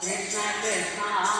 Krishna Krishna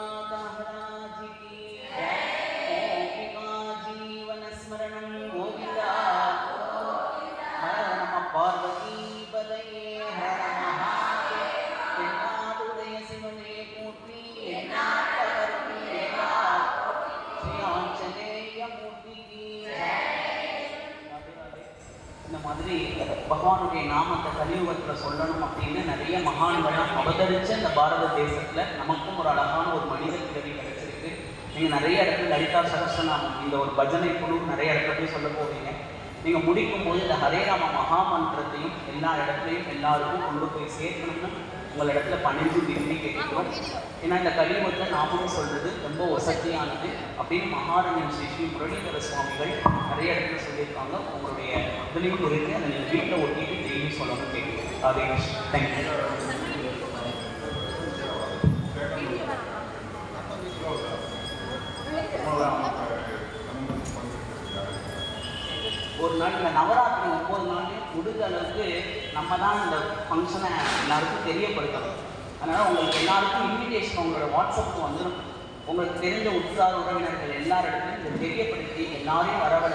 இந்த மாதிரி பகவானுடைய நாமத்தை கலியுகத்தில் சொல்லணும் அப்படின்னு நிறைய மகான்கள்லாம் அவதரித்த இந்த பாரத தேசத்தில் நமக்கும் ஒரு அழகான ஒரு மனித கிழவி கிடைச்சிருக்கு. நீங்கள் நிறைய இடத்துல லலிதா சகஸ்ரநாமம் இந்த ஒரு பஜனை குழு நிறைய இடத்துல போய் சொல்ல போவீங்க. நீங்கள் முடிக்கும் போது இந்த ஹரேராம மகாமந்திரத்தையும் மகா எல்லா இடத்துலையும் எல்லாருக்கும் கொண்டு போய் சேர்க்கணும்னு உங்களிடத்துல பணிந்து விரும்பி கேட்கிறோம் ஏன்னா இந்த கலியுகத்தில் நாமளும் சொல்றது ரொம்ப வசதியானது அப்படின்னு மகாரணியம் ஸ்ரீ ஸ்ரீ முரளிதர சுவாமிகள் நிறைய இடத்துல சொல்லியிருக்காங்க. உங்களுடைய இதுலேயும் இருக்கு அதை நீங்கள் வீட்டில் ஒட்டிட்டு டெய்லியும் சொல்லணும் கேட்குறேன் அதே தேங்க்யூ ஒரு நாள் இந்த நவராத்திரி ஒம்பது நாள்லையும் முடிஞ்ச அளவுக்கு நம்ம தான் இந்த ஃபங்க்ஷனை எல்லாருக்கும் தெரியப்படுத்தணும் அதனால் உங்களுக்கு எல்லாருக்கும் இன்விடேஷன் உங்களோட வாட்ஸ்அப்புக்கு வந்துடும் உங்களுக்கு தெரிஞ்ச உற்றார் உறவினர்கள் எல்லாரிடத்தையும் இதை தெரியப்படுத்தி எல்லாரையும் வரவழை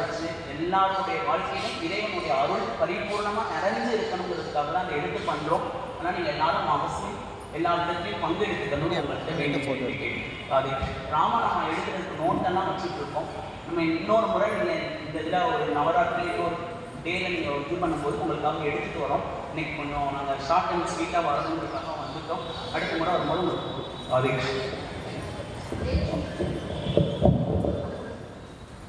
எல்லாருடைய வாழ்க்கையிலும் இறைவனுடைய அருள் பரிபூர்ணமாக நிறைஞ்சு இருக்கணுங்கிறதுக்காக தான் அதை எடுத்து பண்ணுறோம் அதனால் நீங்கள் எல்லாரும் அவசியம் எல்லா விதத்திலையும் பங்கெடுத்துக்கணும்னு உங்கள்கிட்ட வேண்டும் போட்டு அது ராமநாமம் எடுக்கிறதுக்கு நோட்டெல்லாம் வச்சுட்டு இருக்கோம் நம்ம இன்னொரு முறை நீங்கள் இந்த இதில் ஒரு நவராத்திரி இன்னொரு டேல நீங்கள் இது பண்ணும்போது உங்களுக்காக எடுத்துகிட்டு வரோம். இன்னைக்கு கொஞ்சம் நாங்கள் ஷார்ட் அண்ட் ஸ்வீட்டாக வரணுங்கிறதுக்காக வந்துட்டோம். அடுத்த முறை வரும்போது உங்களுக்கு அதே